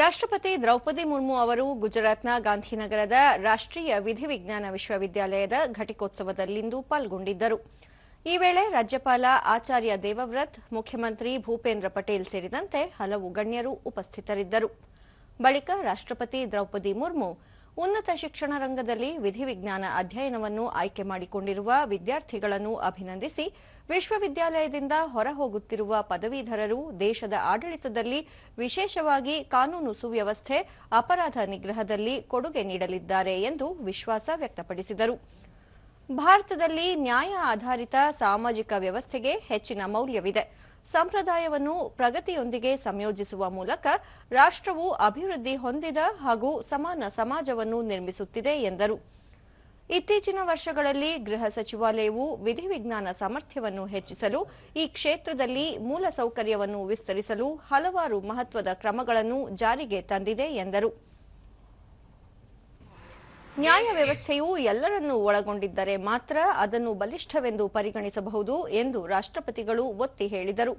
ರಾಷ್ಟ್ರಪತಿ ದ್ರೌಪದಿ ಮುರ್ಮು ಅವರು ಗುಜರಾತ್ನ ಗಾಂಧಿನಗರದ ರಾಷ್ಟ್ರೀಯ ವಿಧಿವಿಜ್ಞಾನ ವಿಶ್ವವಿದ್ಯಾಲಯದ ಘಟಿಕೋತ್ಸವದಲ್ಲಿಂದು ಪಾಲ್ಗೊಂಡಿದ್ದರು. ಈ ವೇಳೆ ರಾಜ್ಯಪಾಲ ಆಚಾರ್ಯ ದೇವವ್ರತ್, ಮುಖ್ಯಮಂತ್ರಿ ಭೂಪೇಂದ್ರ ಪಟೇಲ್ ಸೇರಿದಂತೆ ಹಲವು ಗಣ್ಯರು ಉಪಸ್ಥಿತರಿದ್ದರು. ಬಳಿಕ ರಾಷ್ಟ್ರಪತಿ ದ್ರೌಪದಿ ಮುರ್ಮು ಉನ್ನತ ಶಿಕ್ಷಣ ರಂಗದಲ್ಲಿ ವಿಧಿವಿಜ್ಞಾನ ಅಧ್ಯಯನವನ್ನು ಆಯ್ಕೆ ಮಾಡಿಕೊಂಡಿರುವ ವಿದ್ಯಾರ್ಥಿಗಳನ್ನು ಅಭಿನಂದಿಸಿ ವಿಶ್ವವಿದ್ಯಾಲಯದಿಂದ ಹೊರಹೋಗುತ್ತಿರುವ ಪದವೀಧರರು ದೇಶದ ಆಡಳಿತದಲ್ಲಿ ವಿಶೇಷವಾಗಿ ಕಾನೂನು ಸುವ್ಯವಸ್ಥೆ, ಅಪರಾಧ ನಿಗ್ರಹದಲ್ಲಿ ಕೊಡುಗೆ ನೀಡಲಿದ್ದಾರೆ ಎಂದು ವಿಶ್ವಾಸ ವ್ಯಕ್ತಪಡಿಸಿದರು. ಭಾರತದಲ್ಲಿ ನ್ಯಾಯ ಆಧಾರಿತ ಸಾಮಾಜಿಕ ವ್ಯವಸ್ಥೆಗೆ ಹೆಚ್ಚಿನ ಮೌಲ್ಯವಿದೆ. ಸಂಪ್ರದಾಯವನ್ನು ಪ್ರಗತಿಯೊಂದಿಗೆ ಸಂಯೋಜಿಸುವ ಮೂಲಕ ರಾಷ್ಟ್ರವು ಅಭಿವೃದ್ಧಿ ಹೊಂದಿದ ಹಾಗೂ ಸಮಾನ ಸಮಾಜವನ್ನು ನಿರ್ಮಿಸುತ್ತಿದೆ ಎಂದರು. ಇತ್ತೀಚಿನ ವರ್ಷಗಳಲ್ಲಿ ಗೃಹ ಸಚಿವಾಲಯವು ವಿಧಿವಿಜ್ಞಾನ ಸಾಮರ್ಥ್ಯವನ್ನು ಹೆಚ್ಚಿಸಲು, ಈ ಕ್ಷೇತ್ರದಲ್ಲಿ ಮೂಲಸೌಕರ್ಯವನ್ನು ವಿಸ್ತರಿಸಲು ಹಲವಾರು ಮಹತ್ವದ ಕ್ರಮಗಳನ್ನು ಜಾರಿಗೆ ತಂದಿದೆ ಎಂದರು. ನ್ಯಾಯ ವ್ಯವಸ್ಥೆಯು ಎಲ್ಲರನ್ನೂ ಒಳಗೊಂಡಿದ್ದರೆ ಮಾತ್ರ ಅದನ್ನು ಬಲಿಷ್ಠವೆಂದು ಪರಿಗಣಿಸಬಹುದು ಎಂದು ರಾಷ್ಟ್ರಪತಿಗಳು ಒತ್ತಿ ಹೇಳಿದರು.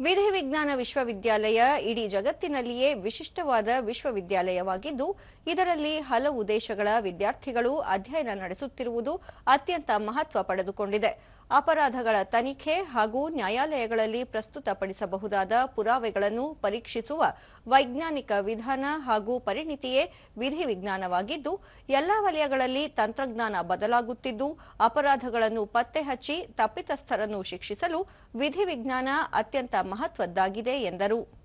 ವಿಧಿವಿಜ್ಞಾನ ವಿಶ್ವವಿದ್ಯಾಲಯ ಇಡೀ ಜಗತ್ತಿನಲ್ಲಿಯೇ ವಿಶಿಷ್ಟವಾದ ವಿಶ್ವವಿದ್ಯಾಲಯವಾಗಿದ್ದು, ಇದರಲ್ಲಿ ಹಲವು ದೇಶಗಳ ವಿದ್ಯಾರ್ಥಿಗಳು ಅಧ್ಯಯನ ನಡೆಸುತ್ತಿರುವುದು ಅತ್ಯಂತ ಮಹತ್ವ ಪಡೆದುಕೊಂಡಿದೆ. ಅಪರಾಧಗಳ ತನಿಖೆ ಹಾಗೂ ನ್ಯಾಯಾಲಯಗಳಲ್ಲಿ ಪ್ರಸ್ತುತಪಡಿಸಬಹುದಾದ ಪುರಾವೆಗಳನ್ನು ಪರೀಕ್ಷಿಸುವ ವೈಜ್ಞಾನಿಕ ವಿಧಾನ ಹಾಗೂ ಪರಿಣಿತಿಯೇ ವಿಧಿವಿಜ್ಞಾನವಾಗಿದ್ದು ಎಲ್ಲಾ ವಲಯಗಳಲ್ಲಿ ತಂತ್ರಜ್ಞಾನ ಬದಲಾಗುತ್ತಿದ್ದು, ಅಪರಾಧಗಳನ್ನು ಪತ್ತೆ ಹಚ್ಚಿ ತಪ್ಪಿತಸ್ಥರನ್ನು ಶಿಕ್ಷಿಸಲು ವಿಧಿವಿಜ್ಞಾನ ಅತ್ಯಂತ ಮಹತ್ವದ್ದಾಗಿದೆ ಎಂದರು.